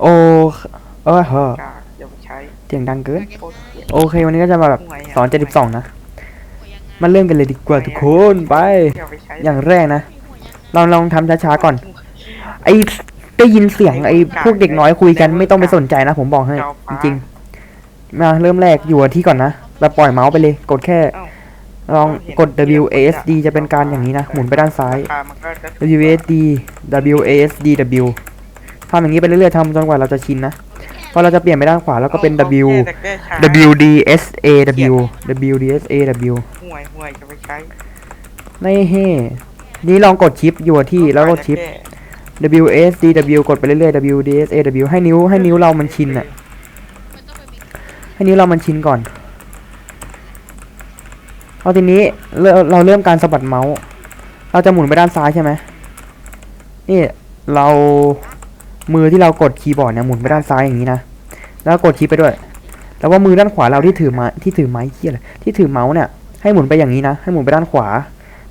โอ้เออเหอะกากอย่าไปใช้เสียงดังเกิน โคตรเกลียด โอเค วันนี้ก็จะมาแบบห่วยะสอน72นะหัวยังไงมาเริ่มกันเลยดีกว่าทุกคนไป อย่าไปใช้อย่างแรกนะหัวยังไงลองลองทำช้าๆก่อน ไอ้ได้ยินเสียงไอ้พวกเด็กน้อยคุยกันไม่ต้องไปสนใจนะ ผมบอกให้จริงๆมาเริ่มแรกอยู่กับที่ก่อนนะแบบปล่อยเมาส์ไปเลย กดแค่เอ้าลองกด W A S D จะเป็นการอย่างนี้นะ หมุนไปด้านซ้าย ราคามันก็จะ W A S D W A S D W ทำอย่างนี้ไปเรื่อยๆทำจนกว่าเราจะชินนะพอเราจะเปลี่ยนไปด้านขวาแล้วก็เป็น W แต่แก้ช้า W D S A W W D S A W ห่วยห่วยจะไปใช้ไม่เฮ่นี่ลองกดชิปอยู่กับที่แล้วกดชิป W S D W กดไปเรื่อยๆ W D S A W ให้นิ้วให้นิ้วเรามันชินอะมันต้องไปมีให้นิ้วเรามันชินก่อนเอาทีนี้เราเราเริ่มการสะบัดเมาส์ เราจะหมุนไปด้านซ้ายใช่ไหมนี่เรา มือที่เรากดคีย์บอร์ดเนี่ยหมุนไปด้านซ้ายอย่างนี้นะ แล้วกดชิปไปด้วย แล้วว่ามือด้านขวาเราที่ถือไม้ที่ถือไม้เคียอะไรที่ถือเมาส์เนี่ยให้หมุนไปอย่างนี้นะ ให้หมุนไปด้านขวา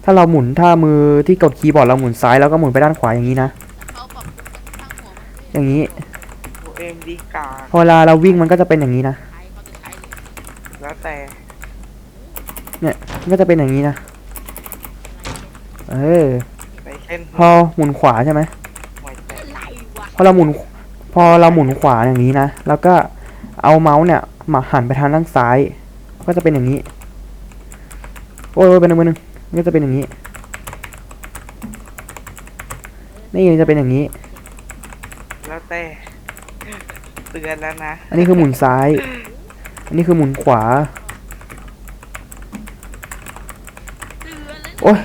ถ้าเราหมุนถ้ามือที่กดคีย์บอร์ดเราหมุนซ้ายแล้วก็หมุนไปด้านขวาอย่างนี้นะเขาปรับปรุงตั้งหัวมันอย่างนี้ตัวเอ็มดีกากพอเวลาเราวิ่งมันก็จะเป็นอย่างนี้นะใช้เขาจะใช้เลยแล้วแต่มันก็จะเป็นอย่างนี้นะ เออไปเช่นพอหมุนขวาใช่ไหม ห่วยแต่ อะไรวะ พอเราหมุนพอเราหมุนขวาอย่างนี้นะ แล้วก็เอาเมาส์เนี่ย มาหันไปทางด้านซ้าย ก็จะเป็นอย่างนี้ โอ้ยเป็นหนึ่งเป็นหนึ่งก็จะเป็นอย่างนี้ นี่จะเป็นอย่างนี้ แล้วแต่เตือนแล้วนะ อันนี้คือหมุนซ้าย อันนี้คือหมุนขวาเตือนแล้วโอ้ย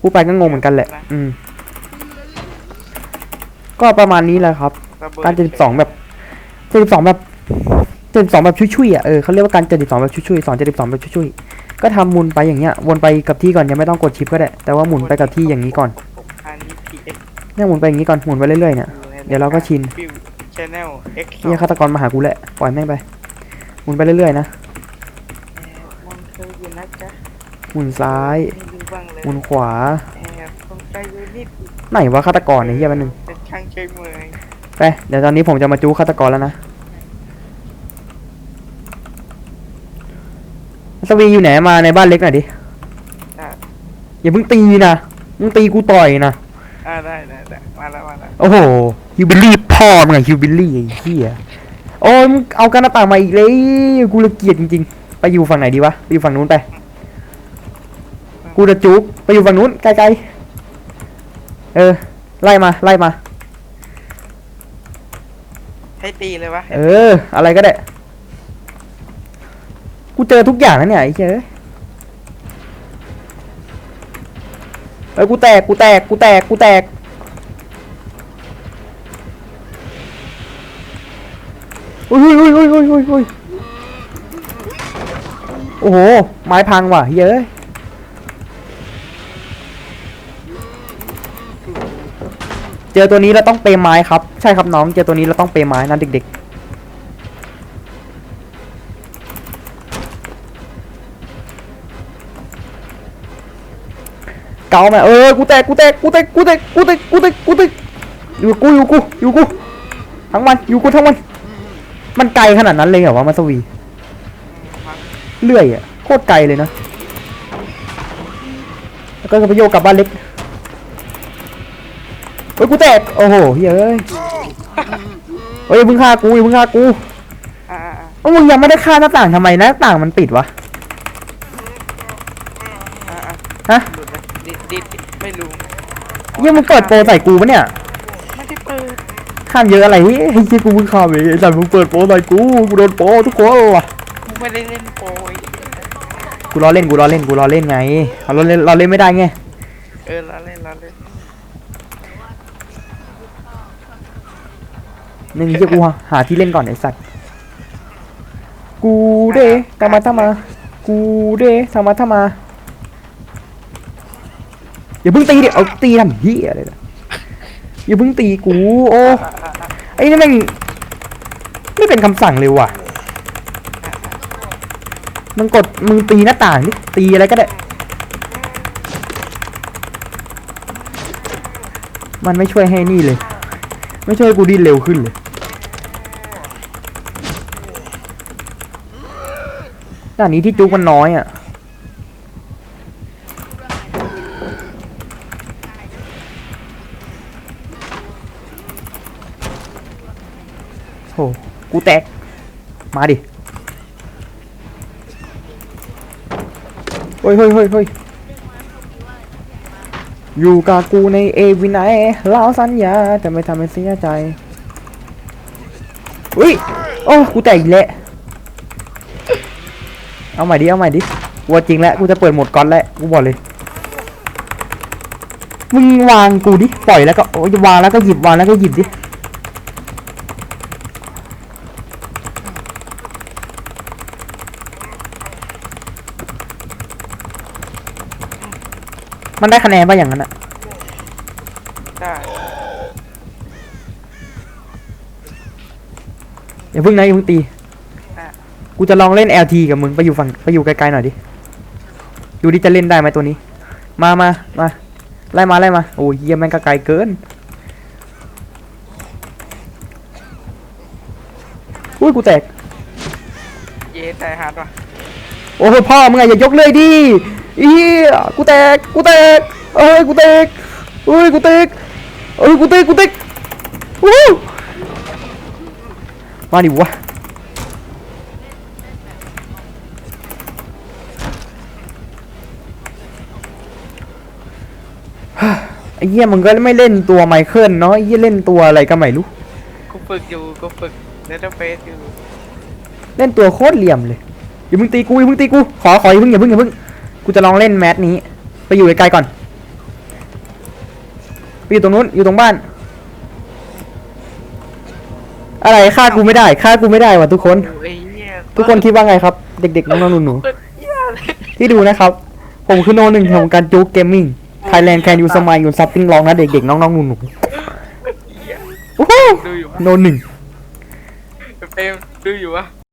ผู้ไปก็งงเหมือนกันแหละ อืม ก็ประมาณนี้แหละครับระเบิดการ72แบบ72แบบ72แบบชุยๆอะเออเขาเรียกว่าการ72แบบชุยๆสอน72แบบชุยๆก็ทำวนไปอย่างเงี้ยวนไปกับที่ก่อนยังไม่ต้องกดชิปก็ได้ แต่ว่าหมุนไปกับที่อย่างนี้ก่อนผมอันนี้พีเอ็กเนี่ยหมุนไปอย่างนี้ก่อนหมุนไปเรื่อยๆเนี่ยเดี๋ยวเราก็ชินฟิวชแนลเอ็กซ์เนี่ยฆาตกรมาหากูแหละปล่อยแม่งไปหมุนไปเรื่อยๆนะมันเคยอยู่นะจ๊ะหมุนซ้ายไม่รู้บ้างเลยหมุนขวาแอบคงใจอยู่นิดไหนวะฆาตกรเนี่ยเฮียแป๊บนึง เป็นช่างใจเมยไปเดี๋ยวตอนนี้ผมจะมาจู้ฆาตกรแล้วนะสวีอยู่ไหนมาในบ้านเล็กหน่อยดิอะอย่าเพิ่งตีนะมึงตีกูต่อยนะอ่าได้ได้ได้มาแล้วมาแล้วโอ้โหฮิวบิลลี่พ่อมึงอะฮิวบิลลี่ไอ้เหี้ยโอ้ยมึงเอากันหน้าต่างมาอีกเลยกูเลยเกลียดจริงๆ ไปอยู่ฝั่งไหนดีวะไปอยู่ฝั่งนู้นไป กูจะจุกไปอยู่ฝั่งนู้นไกลๆเออไล่มาไล่มา ให้ตีเลยวะเออ อะไรก็ได้ กูเจอทุกอย่างแล้วเนี่ยไอ้เจ้ยเอ้ยกูแตกกูแตกกูแตกกูแตกอุ้ยอุ้ยอุ้ยอุ้ยอุ้ยอุ้ยโอ้โหไม้พังว่ะเย้ย เจอตัวนี้เราต้องเปย์ไม้ครับ ใช่ครับน้อง เจอตัวนี้เราต้องเปย์ไม้นะเด็กๆ เกาไหมเออกูแตกกูแตกกูแตกกูแตกกูแตกกูแตกกูแตกอยู่กูอยู่กูอยู่กูทั้งวันอยู่กูทั้งวัน มันไกลขนาดนั้นเลยเหรอวะมาสวี เลื่อยอะโคตรไกลเลยนะแล้วก็จะไปโยกกลับบ้านเล็ก ฮ้ยกูแตกโอ้โหเฮ้ยเอ้ยเฮ้ยอย่าเพิ่งฆ่ากูอย่าเพิ่งฆ่ากูอ่าอ่าอ่าเอ้ามึงยังไม่ได้ฆ่าหน้าต่างทำไมหน้าต่างมันปิดวะอ่าอ่าฮะหลุดนะดิดดิดดิดไม่รู้เยังมึงเปิดโปรใส่กูปะเนี่ยไม่ได้เปิดข้ามเยอะอะไรเฮ้ยไอ้เหี้ยกูเพิ่งข้ามเองไอ้สัตว์มึงเปิดโปรใส่กูกูโดนโปรทุกคนว่ะ กูไม่ได้เล่นโปรยกูรอเล่นกูรอเล่นกูรอเล่นไงเราเล่นเราเล่นไม่ได้ไง เออเราเล่นเราเล่น นี่นี่จะกูหาที่เล่นก่อนไอสัตว์กูเดทำมาทำมากูเดทำมาทำมาอย่าเพิ่งตีเดิเอาตีทำเหี้ยอะไรนะอย่าเพิ่งตีกูโอ้ไอ้นี่แม่งไม่เป็นคำสั่งเลยว่ะมึงกดมึงตีหน้าต่างดิตีอะไรก็ได้ มันไม่ช่วยให้นี่เลย ไม่ช่วยกูดิ้นเร็วขึ้นเลย ด่านนี้ที่จุกมันน้อยอะโหกูแตก มาดิ เฮ้ยเฮ้ยเฮ้ยเฮ้ยอยู่กับกูในเอวินัยเราสัญญาจะไม่ทำให้เสียใจอุ้ย โอ้ กูแตกอีกแล้ว เอาใหม่ดิ เอาใหม่ดิวัวจริงแล้วกูจะเปิดโหมดก่อนแล้วกูบอกเลย มึงวางกูดิ ปล่อยแล้วก็โอ้ยวางแล้วก็หยิบวางแล้วก็หยิบดิ มันได้คะแนนป่ะอย่างนั้นอะได้อย่าเพิ่งนะอย่าเพิ่งตีอะ กูจะลองเล่น LT กับมึงไปอยู่ฝั่งไปอยู่ไกลๆหน่อยดิ ดูดิจะเล่นได้ไหมตัวนี้ มามามาไล่มาไล่มาโอ้ยเยี่ยแม่งก็ไกลเกินอุ้ยกูแตก เย้แต่ฮาร์ดว่ะโอ้ยพ่อมึงอะอย่ายกเลยดิอีเหี้ยกูแตกกูแตกเอ้ยกูแตกเอ้ยกูแตกเอ้ยกูแตกกูแตกวู้มาดิวะ ไอ้เหี้ยมึงก็ไม่เล่นตัวไมเคิลเนาะไอ้เหี้ยเล่นตัวอะไรก็ไม่รู้กูฝึกอยู่กูฝึกเนเธอร์เฟสอยู่เล่นตัวโคตรเหลี่ยมเลยอย่าเพิ่งตีกูอย่าเพิ่งตีกูขอขออย่าเพิ่งอย่าเพิ่งอย่าเพิ่งกูจะลองเล่นแมทนี้ ไปอยู่ไกลๆก่อนไปอยู่ตรงนู้นอยู่ตรงบ้าน อะไรฆ่ากูไม่ได้ฆ่ากูไม่ได้ว่ะทุกคน ไอ้เหี้ยทุกคนคิดว่าไงครับ เด็กๆน้องๆหนูเปิดเหี้ยเลยๆที่ดูนะครับ ผมคือโนหนึ่งของการจูเกมมิ่ง Thailand can you smile you something wrong นะเด็กๆน้องๆหนูเหี้ยๆโอ้โหดูอยู่วะโนหนึ่งเฟรมดูอยู่วะ